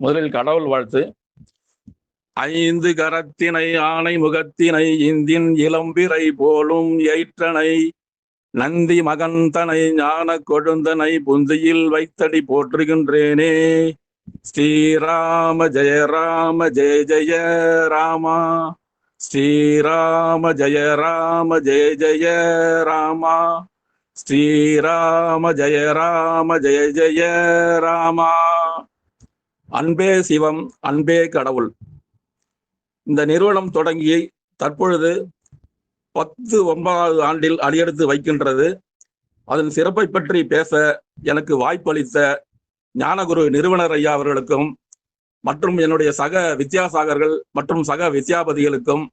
முதலில் கடவுள் வாழ்த்து. ஐந்து கரத்தினை ஆணை முகத்தினை இந்தின் இளம்பிறை போலும் எயிற்றனை நந்தி மகந்தனை ஞான கொழுந்தனை புந்தியில் வைத்தடி போற்றுகின்றேனே. ஸ்ரீராம ஜெய ராம ஜெய ஜெய ராமா. ஸ்ரீராம ஜெய ராம ஜெய ஜெய ராமா. ஸ்ரீராம ஜெய ராம ஜெய ஜெய ராமா. அன்பே சிவம் அன்பே கடவுள். இந்த நிறுவனம் தொடங்கி தற்பொழுது பத்து ஒன்பதாவது ஆண்டில் அடியெடுத்து வைக்கின்றது. அதன் சிறப்பை பற்றி பேச எனக்கு வாய்ப்பளித்த ஞானகுரு நிறுவனர் ஐயா அவர்களுக்கும் மற்றும் என்னுடைய சக வித்யாசாகர்கள் மற்றும் சக வித்யாபதிகளுக்கும்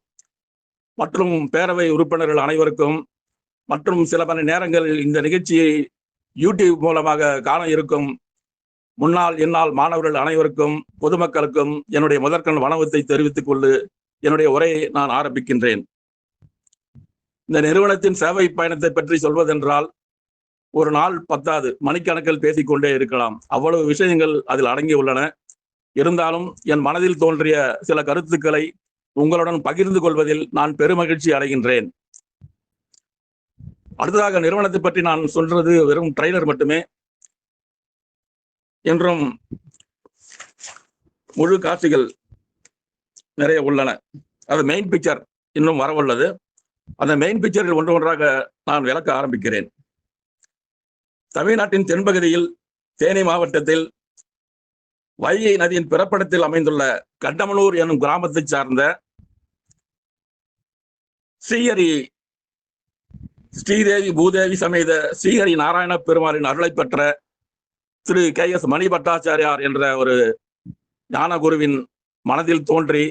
மற்றும் பேரவை உறுப்பினர்கள் அனைவருக்கும் மற்றும் சில மணி நேரங்களில் இந்த நிகழ்ச்சியை யூடியூப் மூலமாக காண இருக்கும் முன்னாள் இந்நாள் மாணவர்கள் அனைவருக்கும் பொதுமக்களுக்கும் என்னுடைய முதற்கண் வணக்கத்தை தெரிவித்துக் கொண்டு என்னுடைய உரையை நான் ஆரம்பிக்கின்றேன். இந்த நிறுவனத்தின் சேவை பயணத்தை பற்றி சொல்வதென்றால் ஒரு நாள் பத்தாது மணிக்கணக்கில் பேசிக்கொண்டே இருக்கலாம். அவ்வளவு விஷயங்கள் அதில் அடங்கியுள்ளன. இருந்தாலும் என் மனதில் தோன்றிய சில கருத்துக்களை உங்களுடன் பகிர்ந்து கொள்வதில் நான் பெருமகிழ்ச்சி அடைகின்றேன். அடுத்ததாக நிறுவனத்தை பற்றி நான் சொல்றது வெறும் ட்ரெய்லர் மட்டுமே. என்றும் முழு காட்சிகள் நிறைய உள்ளன. அது மெயின் பிக்சர் இன்னும் வரவுள்ளது. அந்த மெயின் பிக்சரில் ஒன்று ஒன்றாக நான் விளக்க ஆரம்பிக்கிறேன். தமிழ்நாட்டின் தென்பகுதியில் தேனி மாவட்டத்தில் வைகை நதியின் பிறப்பிடத்தில் அமைந்துள்ள கண்டமனூர் என்னும் கிராமத்தை சார்ந்த ஸ்ரீஹரி ஸ்ரீதேவி பூதேவி சமேத ஸ்ரீஹரி நாராயண பெருமாளின் அருளை பெற்ற திரு கே எஸ் மணி பட்டாச்சாரியார் என்ற ஒரு ஞானகுருவின் மனதில் தோன்றி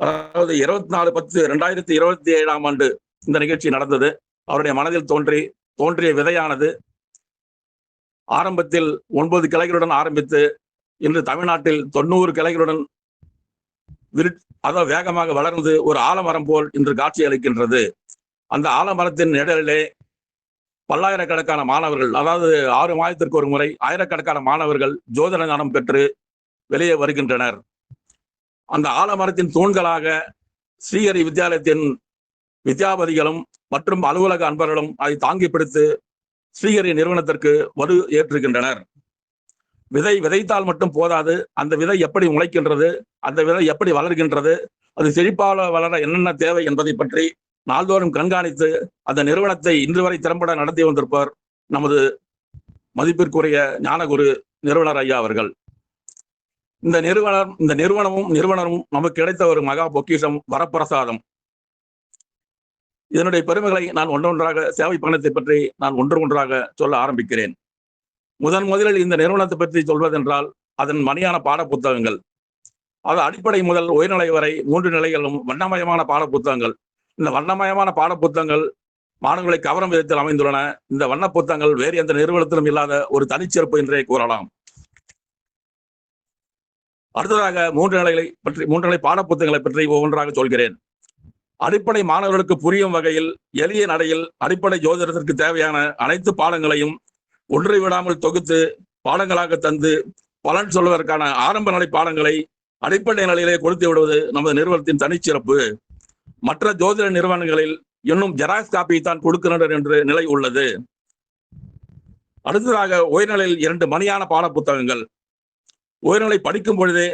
அதாவது இருபத்தி நாலு பத்து ரெண்டாயிரத்தி இருபத்தி ஏழாம் ஆண்டு இந்த நிகழ்ச்சி நடந்தது. அவருடைய மனதில் தோன்றி தோன்றிய விதையானது. ஆரம்பத்தில் ஒன்பது கிளைகளுடன் ஆரம்பித்து இன்று தமிழ்நாட்டில் தொண்ணூறு கிளைகளுடன் விரு அதாவது வேகமாக வளர்ந்து ஒரு ஆலமரம் போல் இன்று காட்சி அளிக்கின்றது அந்த ஆலமரத்தின் நிழலிலே பல்லாயிரக்கணக்கான மாணவர்கள் அதாவது ஆறு மாதத்திற்கு ஒரு முறை ஆயிரக்கணக்கான மாணவர்கள் ஜோதிட ஞானம் பெற்று வெளியே வருகின்றனர். அந்த ஆலமரத்தின் தூண்களாக ஸ்ரீஹரி வித்யாலயத்தின் வித்யாபதிகளும் மற்றும் அலுவலக அன்பர்களும் அதை தாங்கி பிடித்து ஸ்ரீஹரி நிறுவனத்திற்கு வலு ஏற்றுகின்றனர். விதை விதைத்தால் மட்டும் போதாது அந்த விதை எப்படி முளைக்கின்றது அந்த விதை எப்படி வளர்கின்றது அது செழிப்பால வளர என்னென்ன தேவை என்பதை பற்றி நாள்தோறும் கண்காணித்து அந்த நிறுவனத்தை இன்று வரை திறம்பட நடத்தி வந்திருப்பார் நமது மதிப்பிற்குரிய ஞானகுரு நிறுவனர் ஐயா அவர்கள். இந்த நிறுவனம் இந்த நிறுவனமும் நிறுவனரும் நமக்கு கிடைத்த ஒரு மகா பொக்கிஷம் வரப்பிரசாதம். இதனுடைய பெருமைகளை நான் ஒன்றொன்றாக சேவை பயணத்தை பற்றி நான் ஒன்று ஒன்றாக சொல்ல ஆரம்பிக்கிறேன். முதன் முதலில் இந்த நிறுவனத்தை பற்றி சொல்வதென்றால் அதன் மணியான பாட புத்தகங்கள் அது அடிப்படை முதல் உயர்நிலை வரை மூன்று நிலைகளும் வண்ணமயமான பாட புத்தகங்கள் இந்த வண்ணமயமான பாட புத்தகங்கள் மாணவர்களை கவரும் விதத்தில் அமைந்துள்ளன. இந்த வண்ண புத்தகங்கள் வேறு எந்த நிறுவனத்திலும் இல்லாத ஒரு தனிச்சிறப்பு என்றே கூறலாம். அடுத்ததாக மூன்று நிலைகளை பற்றி மூன்று நிலை பாட புத்தகங்களை பற்றி ஒவ்வொன்றாக சொல்கிறேன். அடிப்படை மாணவர்களுக்கு புரியும் வகையில் எளிய நடையில் அடிப்படை ஜோதிடத்திற்கு தேவையான அனைத்து பாடங்களையும் ஒன்றை விடாமல் தொகுத்து பாடங்களாக தந்து பலன் சொல்வதற்கான ஆரம்ப நிலை பாடங்களை அடிப்படை நிலையிலே கொடுத்து விடுவது நமது நிறுவனத்தின் தனிச்சிறப்பு. மற்ற ஜோதிட நிறுவனங்களில் இன்னும் ஜெராக்ஸ் காப்பி தான் கொடுக்கின்றனர் என்று நிலை உள்ளது. அடுத்ததாக உயர்நிலையில் இரண்டு மணியான பாட புத்தகங்கள் உயர்நிலை படிக்கும் பொழுதே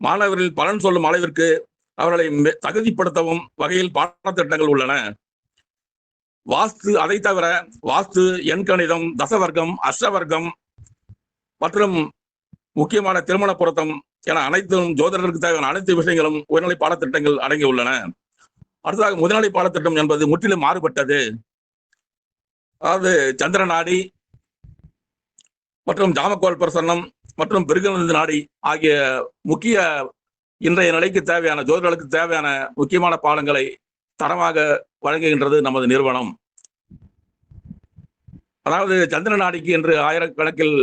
மாணவர்கள் பலன் சொல்லும் அளவிற்கு அவர்களை தகுதிப்படுத்தவும் வகையில் பாடத்திட்டங்கள் உள்ளன. வாஸ்து அதை தவிர வாஸ்து எண்கணிதம் தசவர்க்கம் அஷ்டவர்க்கம் மற்றும் முக்கியமான திருமண பொருத்தம் என அனைத்தும் ஜோதிடருக்கு தேவையான அனைத்து விஷயங்களும் உயர்நிலை பாடத்திட்டங்கள் அடங்கியுள்ளன. அடுத்ததாக முதலாளி பாடத்திட்டம் என்பது முற்றிலும் மாறுபட்டது. அதாவது சந்திர நாடி மற்றும் ஜாமக்கோல் பிரசன்னம் மற்றும் பிருகநந்தி நாடி ஆகிய முக்கிய இன்றைய நிலைக்கு தேவையான ஜோதிடர்களுக்கு தேவையான முக்கியமான பாடங்களை தரமாக வழங்குகின்றது நமது நிறுவனம். அதாவது சந்திர நாடிக்கு என்று ஆயிரக்கணக்கில்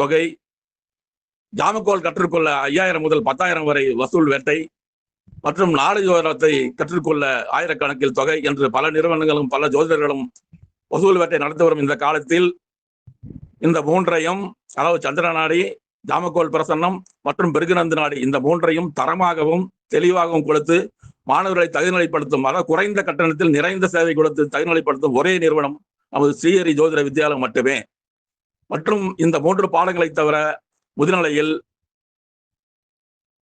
தொகை ஜாமக்கோல் கற்றுக்கொள்ள ஐயாயிரம் முதல் பத்தாயிரம் வரை வசூல் வேட்டை மற்றும் நாடு ஜோதிடத்தை கற்றுக்கொள்ள ஆயிரக்கணக்கில் தொகை என்று பல நிறுவனங்களும் பல ஜோதிடர்களும் வசூல் வேட்டை நடத்தி வரும் இந்த காலத்தில் இந்த மூன்றையும் அதாவது சந்திர நாடி ஜாமக்கோல் பிரசன்னம் மற்றும் பிருகுநந்து நாடு இந்த மூன்றையும் தரமாகவும் தெளிவாகவும் கொடுத்து மாணவர்களை தகுதிநிலைப்படுத்தும் அதாவது குறைந்த கட்டணத்தில் நிறைந்த சேவை கொடுத்து தகுதிநிலைப்படுத்தும் ஒரே நிறுவனம் நமது ஸ்ரீஹரி ஜோதிட வித்யாலயம் மட்டுமே. மற்றும் இந்த மூன்று பாடங்களை தவிர முதுநிலையில்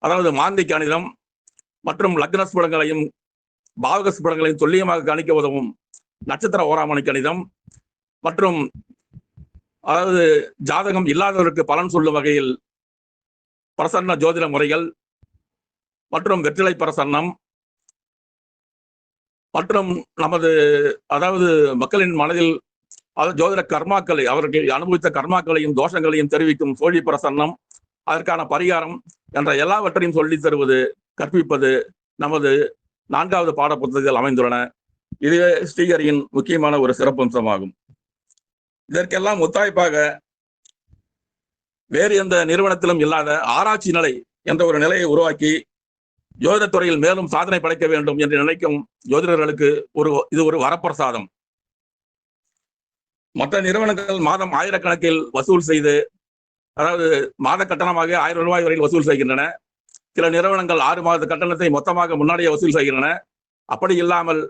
அதாவது மாந்தி கணிதம் மற்றும் லக்ன ஸ்புடங்களையும் பாவக ஸ்புடங்களையும் துல்லியமாக கணிக்க உதவும் நட்சத்திர ஓராமணி கணிதம். மற்றும் அதாவது ஜாதகம் இல்லாதவருக்கு பலன் சொல்லும் வகையில் பிரசன்ன ஜோதிட முறைகள் மற்றும் வெற்றிலை பிரசன்னம் மற்றும் நமது அதாவது மக்களின் மனதில் அதாவது ஜோதிட கர்மாக்களை அவர்கள் அனுபவித்த கர்மாக்களையும் தோஷங்களையும் தெரிவிக்கும் சோழி பிரசன்னம் அதற்கான பரிகாரம் என்ற எல்லாவற்றையும் சொல்லித் தருவது கற்பிப்பது நமது நான்காவது பாட புத்தகங்கள் அமைந்துள்ளன. இதுவே ஸ்ரீஹரியின் முக்கியமான ஒரு சிறப்பம்சமாகும். இதற்கெல்லாம் ஒத்தாய்ப்பாக வேறு எந்த நிறுவனத்திலும் இல்லாத ஆராய்ச்சி நிலை என்ற ஒரு நிலையை உருவாக்கி ஜோதிடத்துறையில் மேலும் சாதனை படைக்க வேண்டும் என்று நினைக்கும் ஜோதிடர்களுக்கு ஒரு இது ஒரு வரப்பிரசாதம். மற்ற நிறுவனங்கள் மாதம் ஆயிரக்கணக்கில் வசூல் செய்து அதாவது மாத கட்டணமாக ஆயிரம் ரூபாய் வரையில் வசூல் செய்கின்றன. சில நிறுவனங்கள் ஆறு மாத கட்டணத்தை மொத்தமாக முன்னாடியே வசூல் செய்கின்றன. அப்படி இல்லாமல்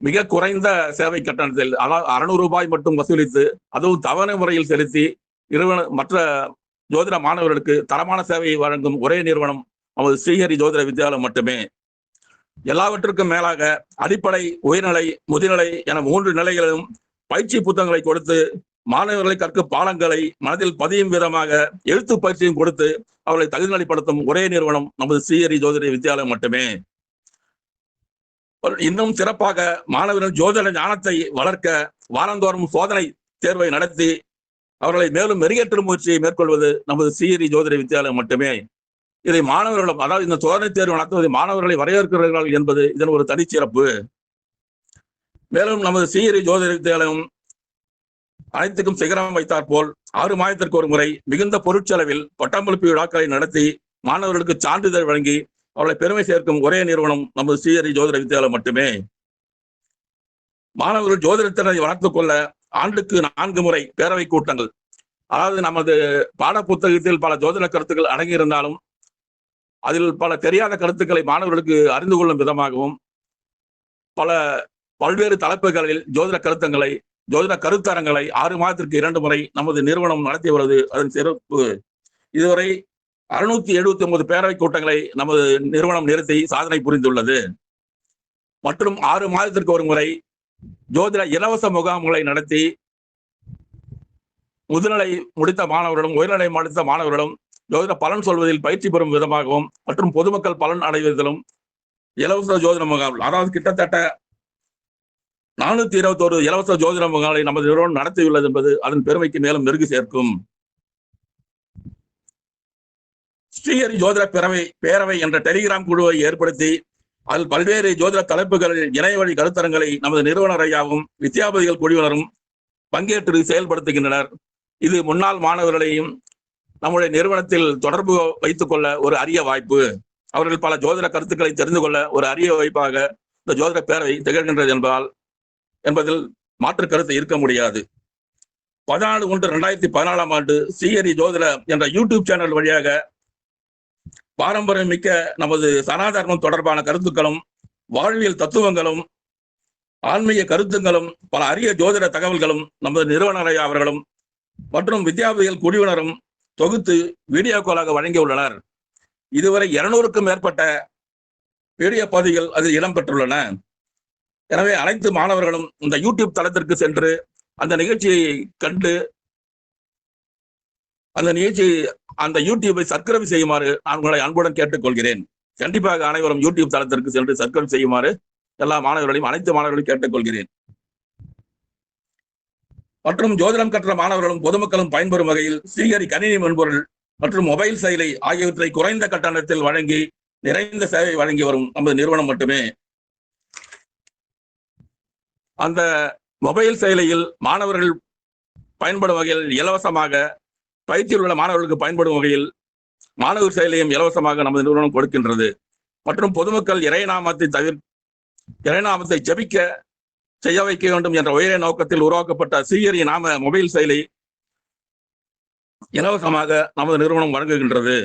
மிக குறைந்த சேவை கட்டணத்தில் அதாவது அறுநூறு ரூபாய் மட்டும் வசூலித்து அதுவும் தவணை முறையில் செலுத்தி நிறுவன மற்ற ஜோதிட மாணவர்களுக்கு தரமான சேவையை வழங்கும் ஒரே நிறுவனம் நமது ஸ்ரீஹரி ஜோதிட வித்யாலயம் மட்டுமே. எல்லாவற்றுக்கும் மேலாக அடிப்படை உயர்நிலை முதுநிலை என மூன்று நிலைகளிலும் பயிற்சி புத்தகங்களை கொடுத்து மாணவர்களை கற்கும் பாடங்களை மனதில் பதியும் விதமாக எழுத்து பயிற்சியும் கொடுத்து அவர்களை தகுதிநிலைப்படுத்தும் ஒரே நிறுவனம் நமது ஸ்ரீஹரி ஜோதிட வித்யாலயம் மட்டுமே. இன்னும் சிறப்பாக மாணவர்கள் ஜோதிட ஞானத்தை வளர்க்க வாரந்தோறும் சோதனை தேர்வை நடத்தி அவர்களை மேலும் மெருகேற்றும் முயற்சியை மேற்கொள்வது நமது சீரி ஜோதிட வித்தியாலயம் மட்டுமே. இதை மாணவர்களும் அதாவது இந்த சோதனை தேர்வு நடத்துவதை மாணவர்களை வரவேற்கிறார்கள் என்பது இதன் ஒரு தனிச்சிறப்பு. மேலும் நமது சீரி ஜோதிட வித்தியாலயம் அனைத்துக்கும் சிகரம் வைத்தார் போல் ஆறு மாதத்திற்கு ஒரு முறை மிகுந்த பொருட்செலவில் பட்டாம்பளிப்பு விழாக்களை நடத்தி மாணவர்களுக்கு சான்றிதழ் வழங்கி அவர்களை பெருமை சேர்க்கும் ஒரே நிறுவனம் நமது ஸ்ரீஹரி ஜோதிட வித்தியாலயம் மட்டுமே. மாணவர்கள் ஜோதிடத்தினை வளர்த்துக் கொள்ள ஆண்டுக்கு நான்கு முறை பேரவை கூட்டங்கள். அதாவது நமது பாட புத்தகத்தில் பல ஜோதிட கருத்துக்கள் அடங்கியிருந்தாலும் அதில் பல தெரியாத கருத்துக்களை மாணவர்களுக்கு அறிந்து கொள்ளும் விதமாகவும் பல பல்வேறு தலைப்புகளில் ஜோதிட கருத்தங்களை ஜோதிட கருத்தரங்களை ஆறு மாதத்திற்கு இரண்டு முறை நமது நிறுவனம் நடத்தி வருவது அதன் சிறப்பு. இதுவரை அறுநூத்தி எழுபத்தி ஒன்பது பேரவை கூட்டங்களை நமது நிறுவனம் நிறுத்தி சாதனை புரிந்துள்ளது. மற்றும் ஆறு மாதத்திற்கு ஒரு முறை ஜோதிட இலவச முகாம்களை நடத்தி முதுநிலை முடித்த மாணவர்களும் உயர்நிலை முடித்த மாணவர்களும் ஜோதிட பலன் சொல்வதில் பயிற்சி பெறும் விதமாகவும் மற்றும் பொதுமக்கள் பலன் அடைவதிலும் இலவச ஜோதிட முகாம் அதாவது கிட்டத்தட்ட நானூத்தி இருபத்தோரு இலவச ஜோதிட முகாம்களை நமது நிறுவனம் நடத்தியுள்ளது என்பது அதன் பெருமைக்கு மேலும் மெருகு சேர்க்கும். ஸ்ரீஹரி ஜோதிட பேரவை பேரவை என்ற டெலிகிராம் குழுவை ஏற்படுத்தி அதில் பல்வேறு ஜோதிட தலைப்புகளில் இணையவழி கருத்தரங்களை நமது நிறுவனரையாவும் வித்யாபதிகள் குழுவினரும் பங்கேற்று செயல்படுத்துகின்றனர். இது முன்னாள் மாணவர்களையும் நம்முடைய நிறுவனத்தில் தொடர்பு வைத்துக் கொள்ள ஒரு அரிய வாய்ப்பு. அவர்கள் பல ஜோதிட கருத்துக்களை தெரிந்து கொள்ள ஒரு அரிய வாய்ப்பாக இந்த ஜோதிட பேரவை திகழ்கின்றது என்பதால் என்பதில் மாற்று கருத்து இருக்க முடியாது. பதினாலு ஒன்று ரெண்டாயிரத்தி பதினாலாம் ஆண்டு சிஎரி ஜோதிட என்ற யூடியூப் சேனல் வழியாக பாரம்பரியம் மிக்க நமது சனாதர்மம் தொடர்பான கருத்துக்களும் வாழ்வியல் தத்துவங்களும் ஆன்மீக கருத்துங்களும் பல அரிய ஜோதிட தகவல்களும் நமது நிறுவனரை அவர்களும் மற்றும் வித்யாபதிகள் குழுவினரும் தொகுத்து வீடியோக்களாக வழங்கியுள்ளனர். இதுவரை இருநூறுக்கும் மேற்பட்ட வீடியோ பதிவுகள் அதில் இடம்பெற்றுள்ளன எனவே அனைத்து மாணவர்களும் இந்த யூடியூப் தளத்திற்கு சென்று அந்த நிகழ்ச்சியை கண்டு அந்த நிகழ்ச்சி அந்த யூடியூபை சப்ஸ்கிரைப் செய்யுமாறு நான் உங்களை அன்புடன் கேட்டுக்கொள்கிறேன். கண்டிப்பாக அனைவரும் யூடியூப் தளத்திற்கு சென்று சப்ஸ்கிரைப் செய்யுமாறு எல்லா மாணவர்களையும் அனைத்து மாணவர்களையும் கேட்டுக்கொள்கிறேன். மற்றும் ஜோதிடம் கற்ற மாணவர்களும் பொதுமக்களும் பயன்பெறும் வகையில் சீகரி கணினி மென்பொருள் மற்றும் மொபைல் செயலி ஆகியவற்றை குறைந்த கட்டணத்தில் வழங்கி நிறைந்த சேவை வழங்கி வரும் நமது நிறுவனம் மட்டுமே. அந்த மொபைல் செயலியில் மாணவர்கள் பயன்படும் வகையில் இலவசமாக பயிற்சியில் உள்ள மாணவர்களுக்கு பயன்படும் வகையில் மாணவர் செயலியும் இலவசமாக நமது நிறுவனம் கொடுக்கின்றது. மற்றும் பொதுமக்கள் இறைநாமத்தை தவிர இறைநாமத்தை ஜபிக்க செய்ய வைக்க வேண்டும் என்ற உயரிய நோக்கத்தில் உருவாக்கப்பட்ட சீயரி நாம மொபைல் செயலி இலவசமாக நமது நிறுவனம் வழங்குகின்றது.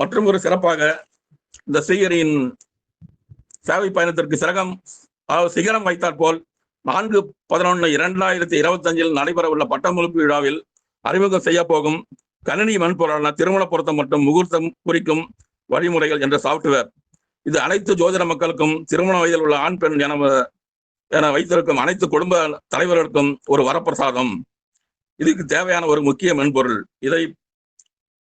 மற்றும் ஒரு சிறப்பாக இந்த ஸ்ரீஹரியின் சேவை பயணத்திற்கு சிறகம் சிகரம் வைத்தாற் போல் நான்கு பதினொன்று இரண்டாயிரத்தி இருபத்தஞ்சில் நடைபெறவுள்ள பட்டமளிப்பு விழாவில் அறிமுகம் செய்ய போகும் கணினி மென்பொருளான திருமண பொருத்தம் மற்றும் முகூர்த்தம் குறிக்கும் வழிமுறைகள் என்ற சாப்ட்வேர் இது அனைத்து ஜோதிட மக்களுக்கும் திருமண வயதில் உள்ள ஆண் பெண் என என வைத்திருக்கும் அனைத்து குடும்ப தலைவர்களுக்கும் ஒரு வரப்பிரசாதம். இதுக்கு தேவையான ஒரு முக்கிய மென்பொருள். இதை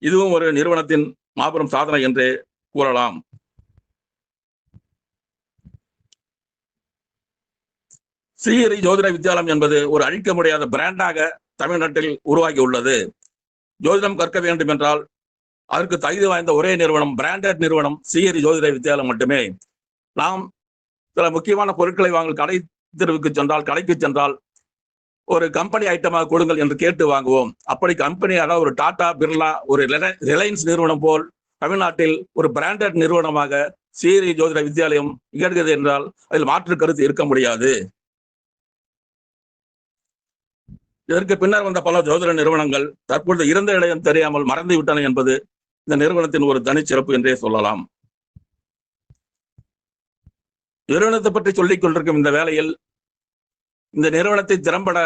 இதுவும் ஒரு நிறுவனத்தின் மாபெரும் சாதனை என்றே கூறலாம். ஸ்ரீஹரி ஜோதிட வித்யாலயம் என்பது ஒரு அழிக்க முடியாத பிராண்டாக தமிழ்நாட்டில் உருவாகி உள்ளது ஜோதிடம் கற்க வேண்டும் என்றால் அதற்கு தகுதி வாய்ந்த ஒரே நிறுவனம் பிராண்டட் நிறுவனம் ஸ்ரீஹரி ஜோதிட வித்யாலயம் மட்டுமே. நாம் சில முக்கியமான பொருட்களை வாங்கல் கடை தெருவுக்கு சென்றால் கடைக்கு சென்றால் ஒரு கம்பெனி ஐட்டமாக கொடுங்கள் என்று கேட்டு வாங்குவோம். அப்படி கம்பெனி அதாவது ஒரு டாடா பிர்லா ஒரு ரிலையன்ஸ் நிறுவனம் போல் தமிழ்நாட்டில் ஒரு பிராண்டட் நிறுவனமாக சீரி ஜோதிட வித்யாலயம் இயங்குகிறது என்றால் அதில் மாற்று கருத்து இருக்க முடியாது. இதற்கு பின்னர் வந்த பல ஜோதிட நிறுவனங்கள் தற்பொழுது இறந்த இடையம் தெரியாமல் மறந்து விட்டன என்பது இந்த நிறுவனத்தின் ஒரு தனிச்சிறப்பு என்றே சொல்லலாம். நிறுவனத்தை பற்றி சொல்லிக் கொண்டிருக்கும் இந்த வேளையில் இந்த நிறுவனத்தை திறம்பட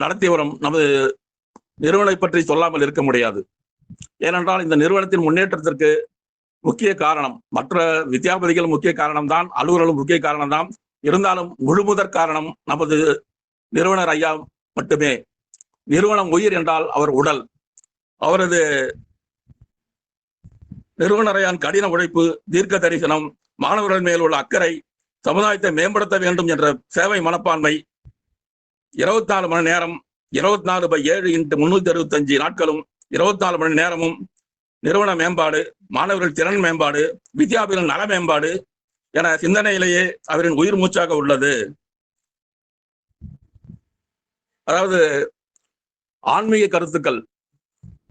நடத்தி வரும் நமது நிறுவனை பற்றி சொல்லாமல் இருக்க முடியாது. ஏனென்றால் இந்த நிறுவனத்தின் முன்னேற்றத்திற்கு முக்கிய காரணம் மற்ற வித்யாபதிகள் முக்கிய காரணம் தான் அலுவலர்களும் முக்கிய காரணம் தான் இருந்தாலும் முழுமுதற் காரணம் நமது நிறுவனர் ஐயா மட்டுமே. நிறுவனம் உயிர் என்றால் அவர் உடல். அவரது நிறுவனரையான் கடின உழைப்பு தீர்க்க தரிசனம் மாணவர்கள் மேல் உள்ள அக்கறை சமுதாயத்தை மேம்படுத்த வேண்டும் என்ற சேவை மனப்பான்மை இருபத்தி நாலு மணி நேரம் இருபத்தி நாலு பை ஏழு இன்ட்டு முன்னூத்தி அறுபத்தஞ்சு நாட்களும் இருபத்தி நாலு மணி நேரமும் நிறுவன மேம்பாடு மாணவர்கள் திறன் மேம்பாடு வித்யாபிகள் நல மேம்பாடு என சிந்தனையிலேயே அவரின் உயிர் மூச்சாக உள்ளது. அதாவது ஆன்மீக கருத்துக்கள்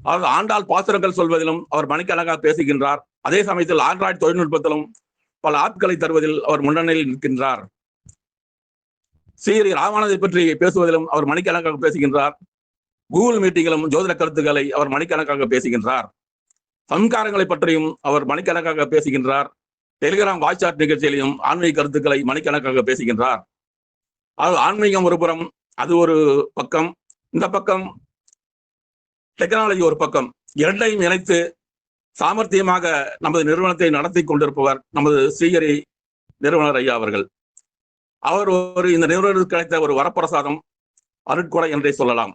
அதாவது ஆண்டாள் பாசுரங்கள் சொல்வதிலும் அவர் மணிக்கணக்காக பேசுகின்றார். அதே சமயத்தில் ஆண்ட்ராய்டு தொழில்நுட்பத்திலும் பல ஆட்களை தருவதில் அவர் முன்னணியில் நிற்கின்றார். ஸ்ரீ ராமானதை பற்றி பேசுவதிலும் அவர் மணிக்கணக்காக பேசுகின்றார். கூகுள் மீட்டிங்கிலும் ஜோதிட கருத்துக்களை அவர் மணிக்கணக்காக பேசுகின்றார். சம்காரங்களை பற்றியும் அவர் மணிக்கணக்காக பேசுகின்றார். டெலிகிராம் வாட்ஸ்அப் நிகழ்ச்சியிலையும் ஆன்மீக கருத்துக்களை மணிக்கணக்காக பேசுகின்றார். அது ஆன்மீகம் ஒருபுறம் அது ஒரு பக்கம் இந்த பக்கம் டெக்னாலஜி ஒரு பக்கம். இரண்டையும் இணைத்து சாமர்த்தியமாக நமது நிறுவனத்தை நடத்தி கொண்டிருப்பவர் நமது ஸ்ரீகரி நிறுவனர் ஐயா அவர்கள். அவர் ஒரு இந்த நிறுவனத்துக்கு கிடைத்த ஒரு வரப்பிரசாதம் அருட்கொடை என்றே சொல்லலாம்.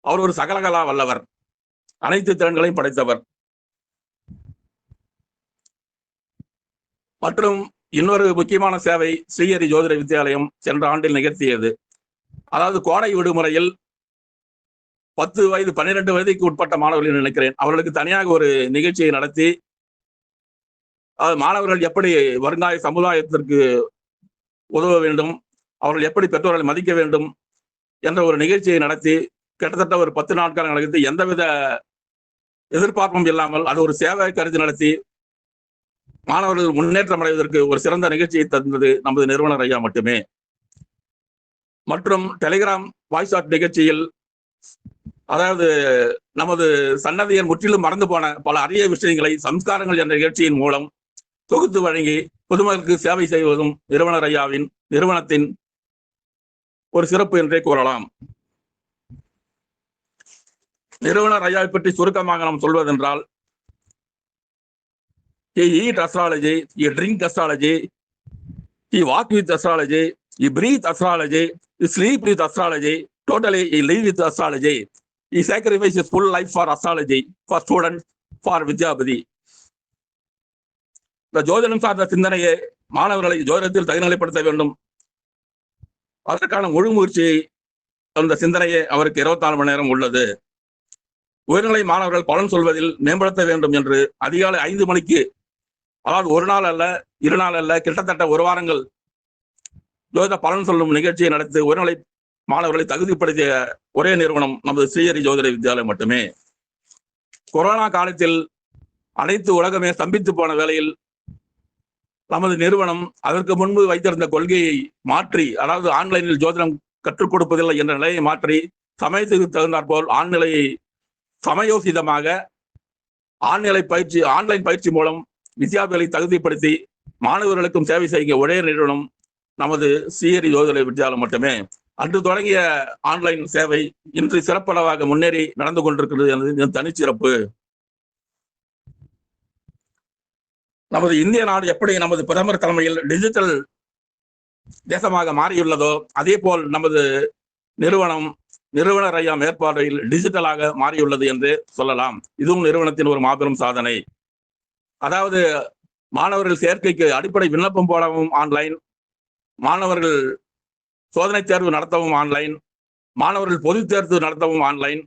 அவர் ஒரு சகலகலா வல்லவர். அனைத்து திறன்களையும் படைத்தவர். மற்றும் இன்னொரு முக்கியமான சேவை ஸ்ரீஹரி ஜோதிட வித்தியாலயம் சென்ற ஆண்டில் நிகழ்த்தியது. அதாவது கோடை விடுமுறையில் பத்து வயது பன்னிரெண்டு வயதுக்கு உட்பட்ட மாணவர்கள் நினைக்கிறேன். அவர்களுக்கு தனியாக ஒரு நிகழ்ச்சியை நடத்தி மாணவர்கள் எப்படி வருங்கால சமுதாயத்திற்கு உதவ வேண்டும் அவர்கள் எப்படி பெற்றோர்களை மதிக்க வேண்டும் என்ற ஒரு நிகழ்ச்சியை நடத்தி கிட்டத்தட்ட ஒரு பத்து நாட்கள் நடத்தி எந்தவித எதிர்பார்ப்பும் இல்லாமல் அது ஒரு சேவை கருத்து நடத்தி மாணவர்கள் முன்னேற்றம் அடைவதற்கு ஒரு சிறந்த நிகழ்ச்சியை தந்தது நமது நிறுவனர் ஐயா மட்டுமே. மற்றும் டெலிகிராம் வாய்ஸ் ஆட் நிகழ்ச்சியில் அதாவது நமது சன்னதியர் முற்றிலும் மறந்து போன பல அரிய விஷயங்களை சம்ஸ்காரங்கள் என்ற நிகழ்ச்சியின் மூலம் தொகுத்து வழங்கி பொதுமக்களுக்கு சேவை செய்வதும் நிறுவனர் ஐயாவின் நிறுவனத்தின் ஒரு சிறப்பு என்றே கூறலாம். நிறுவனர் ஐயாவை பற்றி சுருக்கமாக நாம் சொல்வதென்றால் he eat astrology he drink astrology he walk with astrology he breathe astrology, he sleep with astrology, totally he live with astrology. He sacrifices full life for astrology, for students, for Vidyapathi இந்த ஜோதிடம் சார்ந்த சிந்தனையை மாணவர்களை ஜோதிடத்தில் தகுநிலைப்படுத்த வேண்டும் அதற்கான முழு முயற்சி அந்த சிந்தனையை அவருக்கு இருபத்தி நாலு மணி நேரம் உள்ளது. உயர்நிலை மாணவர்கள் பலன் சொல்வதில் மேம்படுத்த வேண்டும் என்று அதிகாலை ஐந்து மணிக்கு அதாவது ஒரு நாள் அல்ல இரு நாள் அல்ல கிட்டத்தட்ட ஒரு வாரங்கள் ஜோதிட பலன் சொல்லும் நிகழ்ச்சியை நடத்தி உயர்நிலை மாணவர்களை தகுதிப்படுத்திய ஒரே நிறுவனம் நமது ஸ்ரீஹரி ஜோதிட வித்யாலயம் மட்டுமே. கொரோனா காலத்தில் அனைத்து உலகமே ஸ்தம்பித்து போன வேளையில் நமது நிறுவனம் அதற்கு முன்பு வைத்திருந்த கொள்கையை மாற்றி அதாவது ஆன்லைனில் ஜோதிடம் கற்றுக் கொடுப்பதில்லை என்ற நிலையை மாற்றி சமயத்துக்கு தகுந்தாற்போல் ஆன்நிலையை சமயோசிதமாக ஆன்நிலை பயிற்சி ஆன்லைன் பயிற்சி மூலம் வித்தியாபிகளை தகுதிப்படுத்தி மாணவர்களுக்கும் சேவை செய்ய ஒரே நிறுவனம் நமது சீரி ஜோதிட வித்யாலயம் மட்டுமே. அன்று தொடங்கிய ஆன்லைன் சேவை இன்று சிறப்பளவாக முன்னேறி நடந்து கொண்டிருக்கிறது என்பது தனிச்சிறப்பு. நமது இந்திய நாடு எப்படி நமது பிரதமர் தலைமையில் டிஜிட்டல் தேசமாக மாறியுள்ளதோ அதே போல் நமது நிறுவனம் நிறுவனர் ஐயா மேற்பார்வையில் டிஜிட்டலாக மாறியுள்ளது என்று சொல்லலாம். இதுவும் நிறுவனத்தின் ஒரு மாபெரும் சாதனை. அதாவது மாணவர்கள் சேர்க்கைக்கு அடிப்படை விண்ணப்பம் போடவும் ஆன்லைன் மாணவர்கள் சோதனை தேர்வு நடத்தவும் ஆன்லைன் மாணவர்கள் பொதுத் தேர்வு நடத்தவும் ஆன்லைன்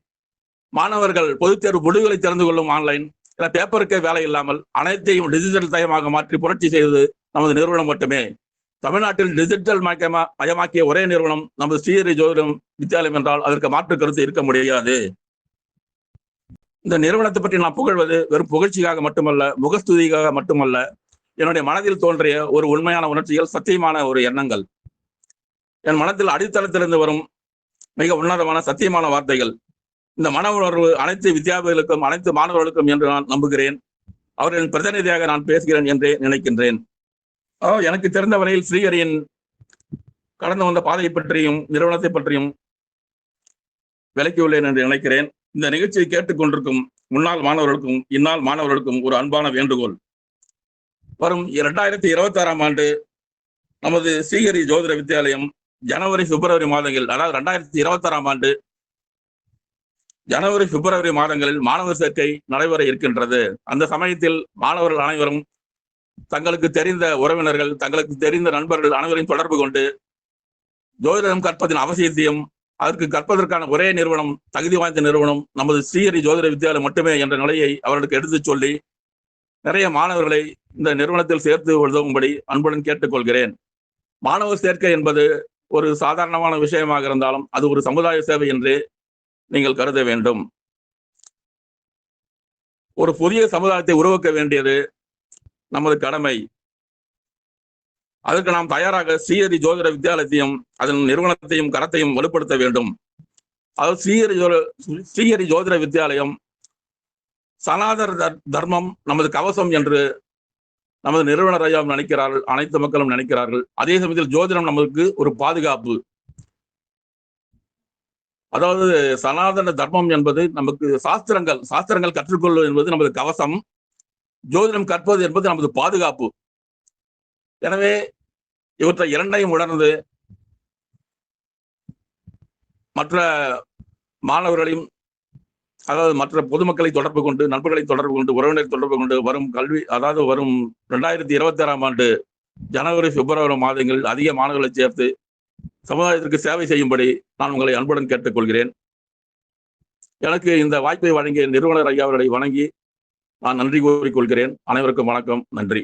மாணவர்கள் பொதுத் தேர்வு முடிவுகளை தெரிந்து கொள்ளும் ஆன்லைன் என பேப்பருக்கே வேலை இல்லாமல் அனைத்தையும் டிஜிட்டல் தயமாக மாற்றி புரட்சி செய்தது நமது நிறுவனம் மட்டுமே. தமிழ்நாட்டில் டிஜிட்டல் மயக்கமா மயமாக்கிய ஒரே நிறுவனம் நமது ஸ்ரீஹரி ஜோதிடம் வித்யாலயம் என்றால் அதற்கு மாற்று கருத்து இருக்க முடியாது. இந்த நிறுவனத்தை பற்றி நான் புகழ்வது வெறும் புகழ்ச்சிக்காக மட்டுமல்ல முகஸ்துதிக்காக மட்டுமல்ல என்னுடைய மனதில் தோன்றிய ஒரு உண்மையான உணர்ச்சிகள் சத்தியமான ஒரு எண்ணங்கள். என் மனத்தில் அடித்தளத்திலிருந்து வரும் மிக உன்னதமான சத்தியமான வார்த்தைகள். இந்த மன உணர்வு அனைத்து வித்தியாபிகளுக்கும் அனைத்து மாணவர்களுக்கும் என்று நான் நம்புகிறேன். அவர்களின் பிரதிநிதியாக நான் பேசுகிறேன் என்றே நினைக்கின்றேன். எனக்கு தெரிந்த வரையில் ஸ்ரீஹரியின் கடந்து வந்த பாதையை பற்றியும் நிறுவனத்தை பற்றியும் விளக்கியுள்ளேன் என்று நினைக்கிறேன். இந்த நிகழ்ச்சியை கேட்டுக்கொண்டிருக்கும் முன்னாள் மாணவர்களுக்கும் இந்நாள் மாணவர்களுக்கும் ஒரு அன்பான வேண்டுகோள். வரும் இரண்டாயிரத்தி இருபத்தி ஆறாம் ஆண்டு நமது ஸ்ரீஹரி ஜோதிட வித்தியாலயம் ஜனவரி பிப்ரவரி மாதங்கள் அதாவது ரெண்டாயிரத்தி இருபத்தி ஆறாம் ஆண்டு ஜனவரி பிப்ரவரி மாதங்களில் மாணவர் சேர்க்கை நடைபெற இருக்கின்றது. அந்த சமயத்தில் மாணவர்கள் அனைவரும் தங்களுக்கு தெரிந்த உறவினர்கள் தங்களுக்கு தெரிந்த நண்பர்கள் அனைவரையும் தொடர்பு கொண்டு ஜோதிடம் கற்பதின் அவசியத்தையும் அதற்கு கற்பதற்கான ஒரே நிறுவனம் தகுதி வாய்ந்த நிறுவனம் நமது ஸ்ரீஹரி ஜோதிட வித்தியாலயம் மட்டுமே என்ற நிலையை அவர்களுக்கு எடுத்துச் சொல்லி நிறைய மாணவர்களை இந்த நிறுவனத்தில் சேர்த்து உதவும்படி அன்புடன் கேட்டுக்கொள்கிறேன். மாணவர் சேர்க்கை என்பது ஒரு சாதாரணமான விஷயமாக இருந்தாலும் அது ஒரு சமுதாய சேவை என்று நீங்கள் கருத வேண்டும். ஒரு புதிய சமுதாயத்தை உருவாக்க வேண்டியது நமது கடமை. அதற்கு நாம் தயாராக ஸ்ரீஹரி ஜோதிட வித்தியாலயத்தையும் அதன் நிறுவனத்தையும் கரத்தையும் வலுப்படுத்த வேண்டும். அதாவது ஸ்ரீஹரி ஜோ ஸ்ரீஹரி ஜோதிட வித்தியாலயம் சனாதன தர்- தர்மம் நமது கவசம் என்று நமது நிறுவனர் ஐயா நினைக்கிறார்கள் அனைத்து மக்களும் நினைக்கிறார்கள். அதே சமயத்தில் ஜோதிடம் நமக்கு ஒரு பாதுகாப்பு. அதாவது சனாதன தர்மம் என்பது நமக்கு சாஸ்திரங்கள் சாஸ்திரங்கள் கற்றுக்கொள்வது என்பது நமது கவசம் ஜோதிடம் கற்பது என்பது நமது பாதுகாப்பு. எனவே இவற்றை இரண்டையும் உணர்ந்து மற்ற மாணவர்களையும் அதாவது மற்ற பொதுமக்களை தொடர்பு கொண்டு நண்பர்களை தொடர்பு கொண்டு உறவினரை தொடர்பு கொண்டு வரும் கல்வி அதாவது வரும் ரெண்டாயிரத்தி இருபத்தி ஆறாம் ஆண்டு ஜனவரி பிப்ரவரி மாதங்களில் அதிக மாணவர்களை சேர்த்து சமுதாயத்திற்கு சேவை செய்யும்படி நான் உங்களை அன்புடன் கேட்டுக்கொள்கிறேன். எனக்கு இந்த வாய்ப்பை வழங்கிய நிறுவனர் ஐயா அவர்களை வணங்கி நான் நன்றி கூறிக்கொள்கிறேன். அனைவருக்கும் வணக்கம். நன்றி.